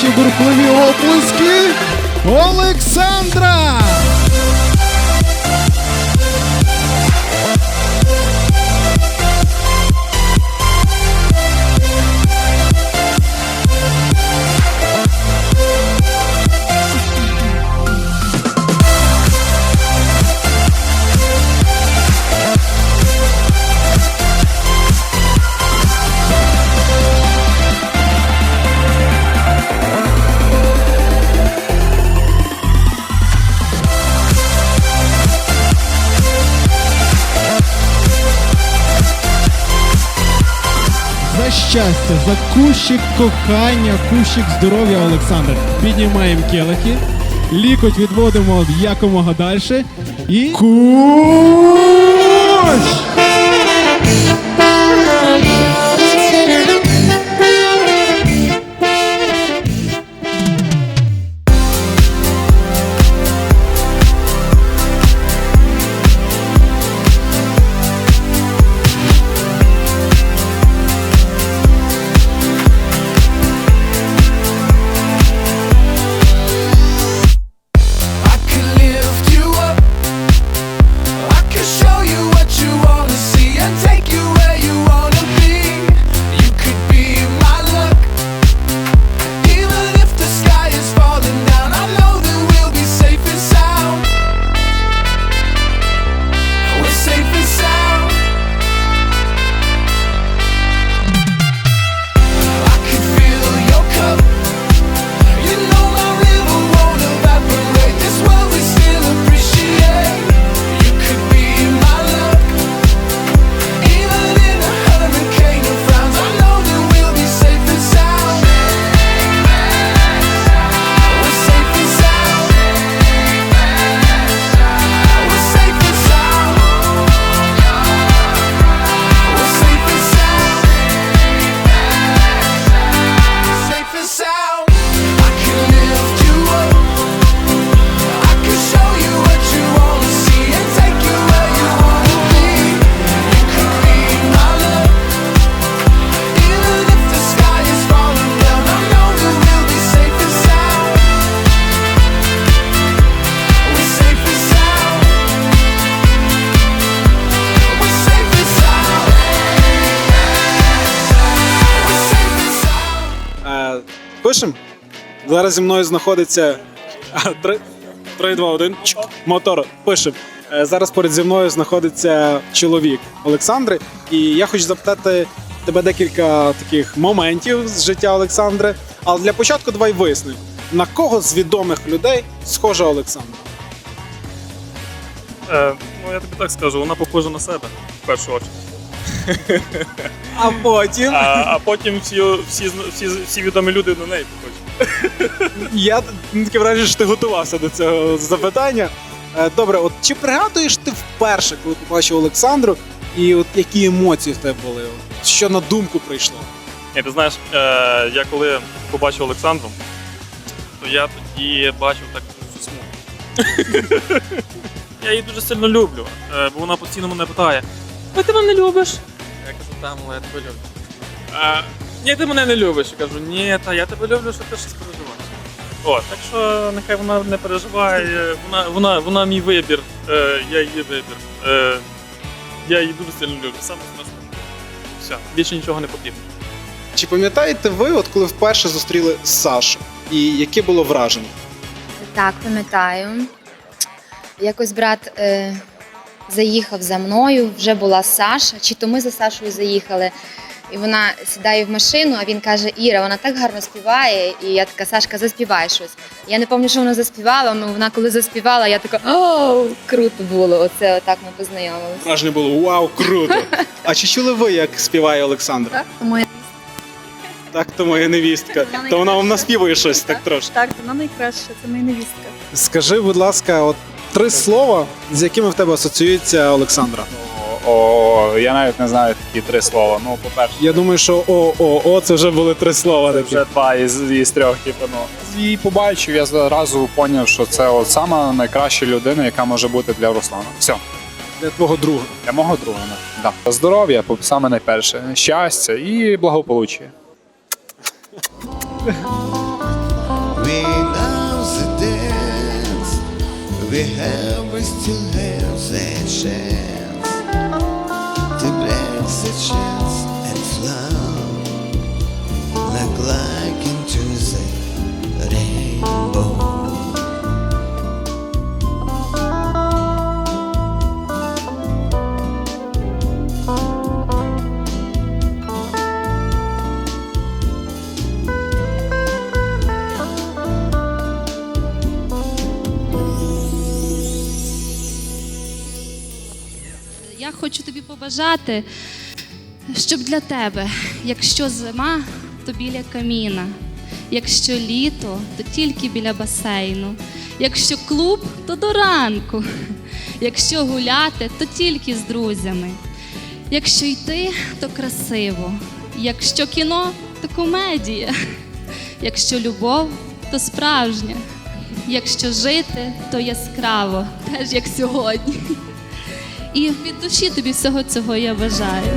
Ваші бурхливі оплески Олександра! За кущик кохання, кущик здоров'я, Олександр. Піднімаємо келихи, лікоть відводимо якомога далі. І. Кущ! Пишем. Зараз зі мною знаходиться. А, Три, три, два, один. чик, Мотор. Пишем. Е, Зараз поряд зі мною знаходиться чоловік Олександри. І я хочу запитати тебе декілька таких моментів з життя Олександри. Але для початку давай вияснимо, на кого з відомих людей схожа Олександра? Е, ну, я тобі так скажу, вона похожа на себе в першу чергу. А потім А, а потім всі, всі, всі, всі відомі люди на неї похожі. я таке враження, що ти готувався до цього запитання. Е, Добре, от чи пригадуєш ти вперше, коли побачив Олександру, і от які емоції в тебе були? От Що на думку прийшло? Ні, ти знаєш, е, я коли побачив Олександру, то я тоді бачив так смугу. я її дуже сильно люблю, е, бо вона постійно мене питає: А ти мене любиш? Я кажу, так, мала, я тебе люблю. А, ні, ти мене не любиш. Я кажу, ні, та я тебе люблю, що ти щось переживаєш. О, так що нехай вона не переживає, вона, вона, вона мій вибір, е, я її вибір. Е, я її дуже сильно люблю, саме смачно. Все, більше нічого не потрібно. Чи пам'ятаєте ви, от коли вперше зустріли Сашу? І яке було враження? Так, пам'ятаю. Якось брат е, заїхав за мною, вже була Саша, чи то ми за Сашою заїхали. І вона сідає в машину, а він каже: Іра, вона так гарно співає. І я така, Сашка, заспівай щось. Я не пам'ятаю, що вона заспівала, але вона коли заспівала, я така о, круто було. Оце отак ми познайомилися. Враження було вау, круто! А чи чули ви, як співає Олександра? Так, тому я Так, то моя невістка. То вона вам наспівує щось так трошки. Так, вона найкраща, це моя невістка. Скажи, будь ласка, от три слова, з якими в тебе асоціюється Олександра. О, я навіть не знаю такі три слова. Ну, по-перше, Я думаю, що о, о, о, це вже були три слова. такі. вже два із, із трьох, типу, ну. Її побачив, я зразу зрозумів, що це от сама найкраща людина, яка може бути для Руслана. Все, Для твого друга. для мого друга. Да. Здоров'я, по- саме найперше, щастя і благополуччя. We. We have, we still have that chance to break the chance and fly like like into the rainbow. Хочу тобі побажати, щоб для тебе, якщо зима, то біля каміна, якщо літо, то тільки біля басейну, якщо клуб, то до ранку, якщо гуляти, то тільки з друзями, якщо йти, то красиво, якщо кіно, то комедія, якщо любов, то справжня, якщо жити, то яскраво, теж як сьогодні. І від душі тобі всього цього я бажаю.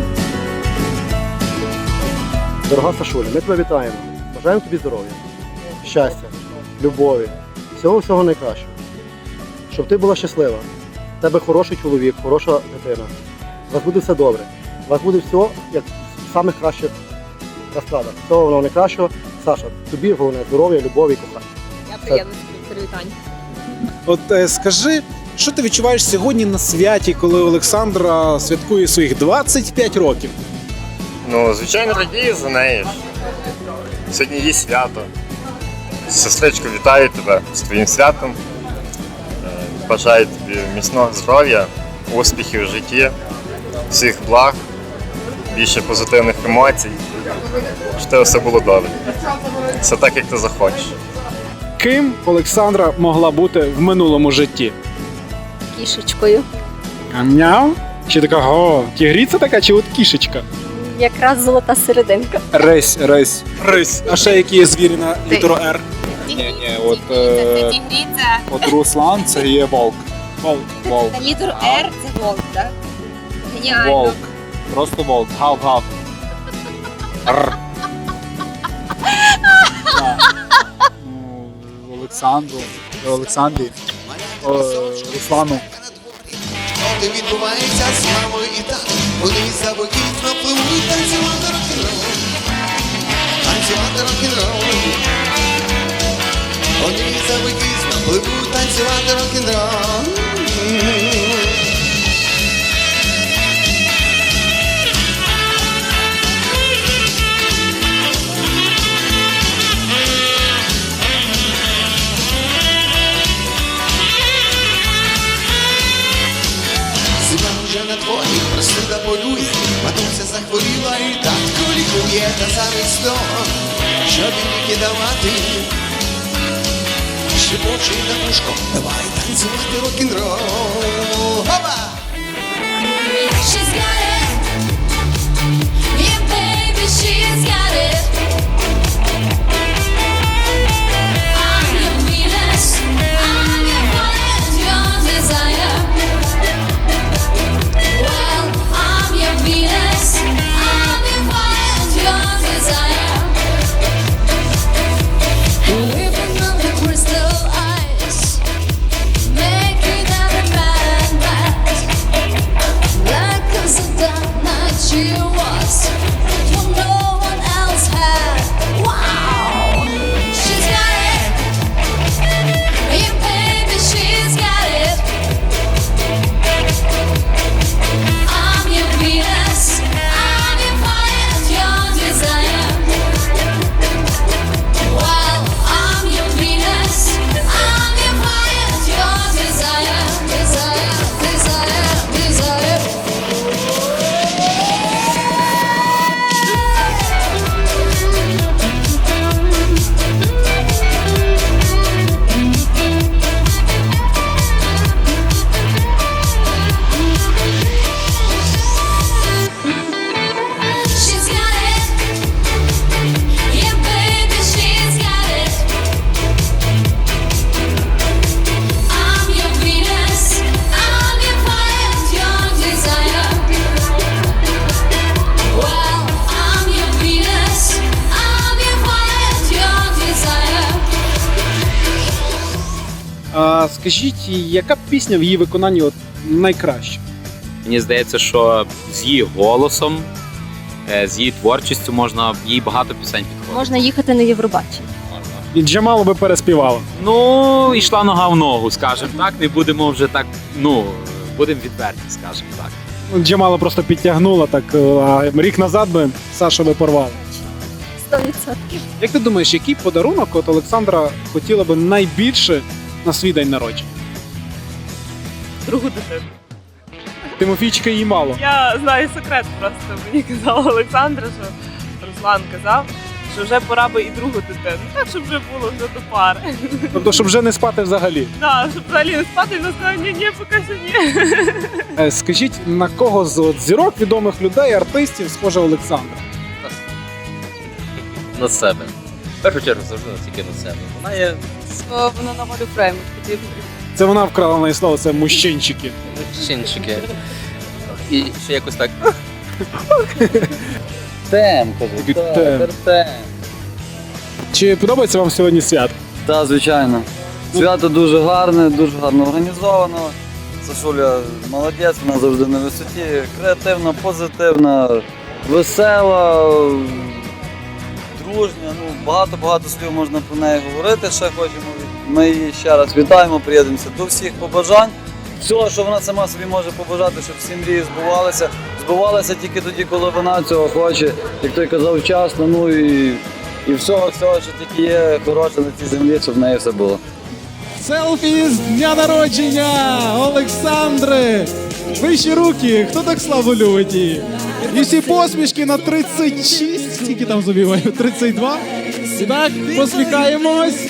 Дорога Сашуля, ми тебе вітаємо. Бажаємо тобі здоров'я, щастя, любові, всього всього найкращого. Щоб ти була щаслива. В тебе хороший чоловік, хороша дитина. У вас буде все добре. У вас буде все як в самих кращих розкладах. Всього воно найкращого. Саша, тобі головне здоров'я, любові і кохання. Я приєднуюсь до привітань. От е, скажи, що ти відчуваєш сьогодні на святі, коли Олександра святкує своїх 25 років? Ну, звичайно, радію за нею. Сьогодні її свято. Сестричко, вітаю тебе з твоїм святом. Е, Бажаю тобі міцного здоров'я, успіхів в житті, всіх благ, більше позитивних емоцій. Щоб тебе все було добре. Все так, як ти захочеш. Ким Олександра могла бути в минулому житті? Кішечкою. Мяу? Чи така го? Тігріця така, чи от кішечка? Якраз золота серединка. Рись, рись. Рись. А ще які є звірі на літеру Р? Ні, ні, от, е, от Руслан це є вовк. Волк. Вовк. Літеру Р це вовк, так? Вовк. Просто вовк. Гав-гав. Р. Так. Ну, Олександру. Олександрі. Е, Руслану. Що відбувається з мамою і так, Вони забокітно пливуть танцювати рок-н-рол. Танцювати рок-н-рол. Вони забокітно пливуть танцювати рок-н-рол. Лікує, та замість того, щоб ліки давати. Шепоче на вушко, давай танцювати рок-н-рол. Опа! Скажіть, яка пісня в її виконанні от найкраща? Мені здається, що з її голосом, е, з її творчістю можна їй багато пісень підходити. Можна їхати на Євробачення. І Джамалу би переспівала. Ну, йшла нога в ногу, скажімо так. Не будемо вже так, ну, будемо відверті, скажімо так. Ну, Джамала просто підтягнула, так е, а рік назад би Саша би порвала. 100%. Як ти думаєш, який подарунок от Олександра хотіла би найбільше на свій день народження? Другу дитину. Тимофійчика їй мало. Я знаю секрет просто. Мені казав Олександр, що Руслан казав, що вже пора би і другу дитину. Так, щоб вже було вже до пари. Тобто, щоб вже не спати взагалі. Так, щоб взагалі не спати, він сказав, ні, ні, поки що ні. Е, Скажіть, на кого з от зірок відомих людей, артистів схожа Олександра? на себе. В першу чергу завжди тільки на себе. Вона є Воно на волю фрейму потрібно. Це вона вкрала моє слово, це мужчинчики. чинчики. І ще якось так. Тем, кажу. Такий так, тем. тем. Чи подобається вам сьогодні свято? Так, звичайно. Свято дуже гарне, дуже гарно організовано. Сашуля молодець, вона завжди на висоті, креативна, позитивна, весела, дружня. Ну, багато-багато слів можна про неї говорити. Ще хочемо. Ми її ще раз вітаємо, приєднуємося до всіх побажань. Всього, що вона сама собі може побажати, щоб всі мрії збувалися. Збувалися тільки тоді, коли вона цього хоче, як той казав вчасно, ну і, і всього, всього, що тільки є хороше на цій землі, щоб в неї все було. Селфі з дня народження Олександри! Вищі руки, хто так славу любить? І всі посмішки на 36, скільки там забиваю? 32? І так, посміхаємось.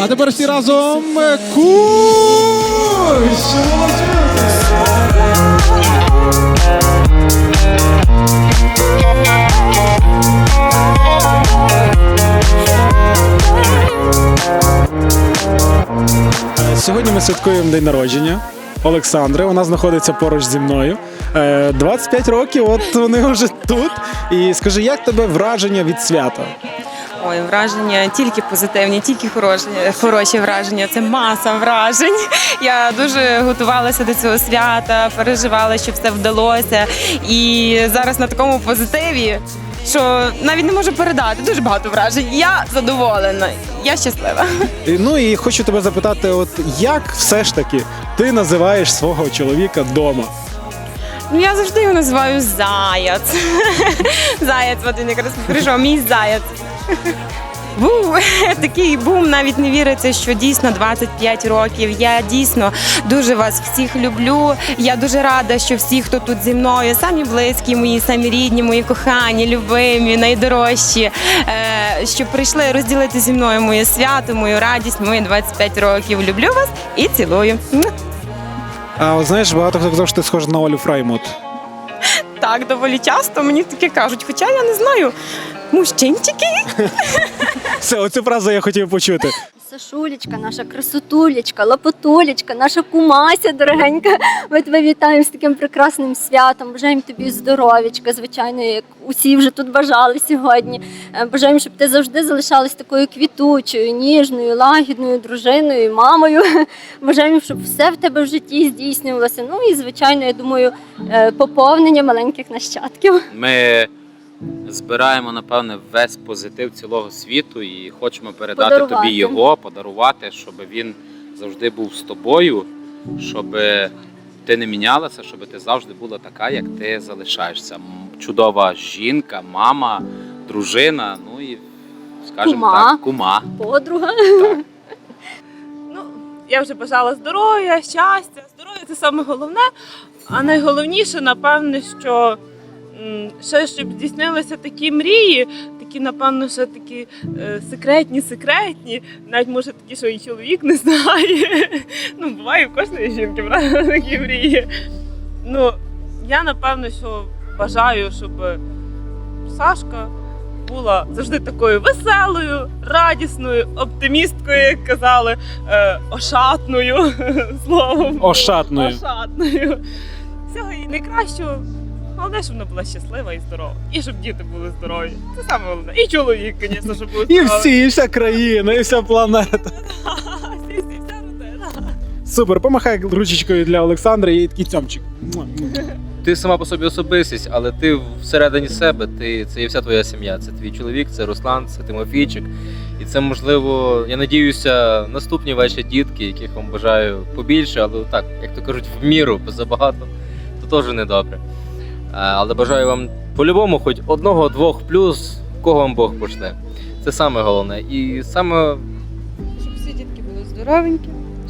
А тепер всі разом куш! Сьогодні ми святкуємо день народження Олександри. Вона знаходиться поруч зі мною. Е, 25 років, от вони вже тут. І скажи, як тебе враження від свята? Ой, враження тільки позитивні, тільки хороші, хороші враження. Це маса вражень. Я дуже готувалася до цього свята, переживала, щоб все вдалося. І зараз на такому позитиві, що навіть не можу передати. Дуже багато вражень. Я задоволена, я щаслива. Ну і хочу тебе запитати, от як все ж таки ти називаєш свого чоловіка вдома? Ну я завжди його називаю заяць. Заяць, він якраз прийшов, мій заяць. Був такий бум, навіть не віриться, що дійсно 25 років. Я дійсно дуже вас всіх люблю. Я дуже рада, що всі, хто тут зі мною, самі близькі, мої, самі рідні, мої кохані, любимі, найдорожчі, е, що прийшли розділити зі мною моє свято, мою радість, мої 25 років. Люблю вас і цілую. А от знаєш, багато хто казав, що ти схожа на Олю Фраймут. Так, доволі часто мені таке кажуть, хоча я не знаю. Мужчинчики. Все, оцю фразу я хотів почути. Сашулечка, наша красотулечка, лопотулечка, наша кумася дорогенька. Ми тебе вітаємо з таким прекрасним святом. Бажаємо тобі здоров'ячка, звичайно, як усі вже тут бажали сьогодні. Е, Бажаємо, щоб ти завжди залишалась такою квітучою, ніжною, лагідною дружиною, мамою. Бажаємо, щоб все в тебе в житті здійснювалося. Ну і звичайно, я думаю, е, поповнення маленьких нащадків. Ми збираємо, напевне, весь позитив цілого світу і хочемо передати Подарувати. тобі його, подарувати, щоб він завжди був з тобою, щоб ти не мінялася, щоб ти завжди була така, як ти залишаєшся. Чудова жінка, мама, дружина, ну і скажімо Кума. так, кума. Подруга. Ну, я вже бажала здоров'я, щастя. Здоров'я це саме головне. А найголовніше, напевне, що ще щоб здійснилися такі мрії, такі, напевно, ще такі е, секретні, секретні. Навіть може такі, що і чоловік не знає. Ну, буває в кожної жінки, правда, такі мрії. Ну, я напевно, що бажаю, щоб Сашка була завжди такою веселою, радісною, оптимісткою, як казали, е, ошатною словом. Ошатною. Ошатною. Всього їй найкращого. Головне, щоб вона була щаслива і здорова. І щоб діти були здорові. Це саме головне. І чоловік, звісно, щоб був І всі, і вся країна, і вся планета. Всі, всі, вся родина. Супер, помахай ручечкою для Олександра і такий цьомчик. Муа, муа. Ти сама по собі особистість, але ти всередині себе, ти це є вся твоя сім'я. Це твій чоловік, це Руслан, це Тимофійчик. І це можливо, я надіюся, наступні ваші дітки, яких вам бажаю побільше, але так, як то кажуть, в міру, бо забагато, то теж недобре. А, Але бажаю вам по-любому хоч одного-двох плюс, кого вам Бог пошле. Це саме головне. І саме Щоб всі дітки були здоровенькі,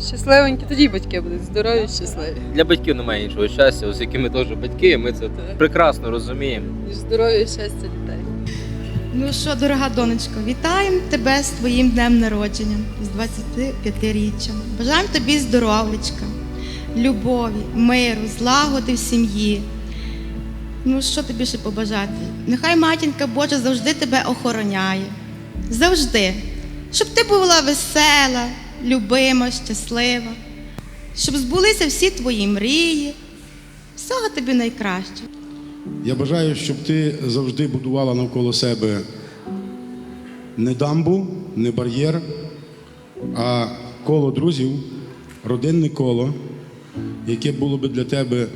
щасливенькі, тоді й батьки будуть здорові, щасливі. для батьків немає іншого щастя, оскільки ми теж батьки, ми це прекрасно розуміємо. Ніж здоров'я і щастя дітей. Ну що, дорога донечко, вітаємо тебе з твоїм днем народження, з 25-річчям. Бажаємо тобі здоров'ячка, любові, миру, злагоди в сім'ї. Ну, що тобі ще побажати? Нехай матінка Божа завжди тебе охороняє. Завжди. Щоб ти була весела, любима, щаслива, щоб збулися всі твої мрії. Всього тобі найкращого. Я бажаю, щоб ти завжди будувала навколо себе не дамбу, не бар'єр, а коло друзів, родинне коло, яке було би для тебе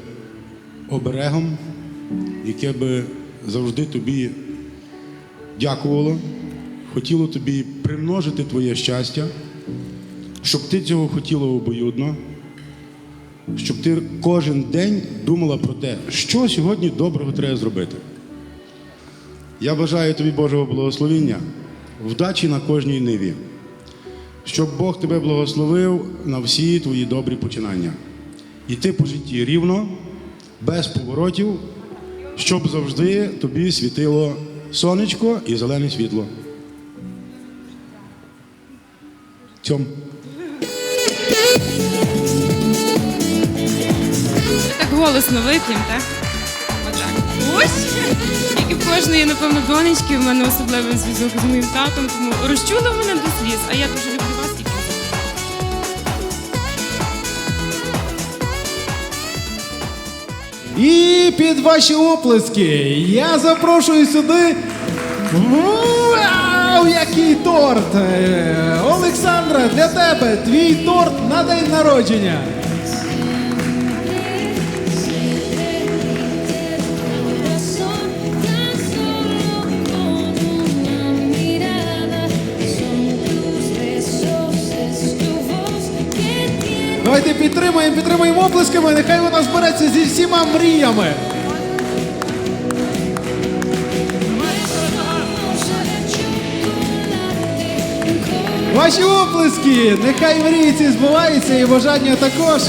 оберегом, яке би завжди тобі дякувало, хотіло тобі примножити твоє щастя, щоб ти цього хотіла обоюдно щоб ти кожен день думала про те, що сьогодні доброго треба зробити. Я бажаю тобі Божого благословіння, вдачі на кожній ниві, щоб Бог тебе благословив на всі твої добрі починання. Іти по житті рівно, без поворотів, щоб завжди тобі світило сонечко і зелене світло. Цьом. Так голосно вип'ємо, так? Ось! Як і в кожної, напевно, донечки, в мене особливий зв'язок з моїм татом, тому розчули мене до сліз, а я дуже І під ваші оплески я запрошую сюди. Вау, який торт! Е, Олександра, для тебе твій торт на день народження. Підтримаємо, підтримаємо оплесками. Нехай вона збереться зі всіма мріями. Ваші оплески! Нехай мрії ці збуваються і бажання також.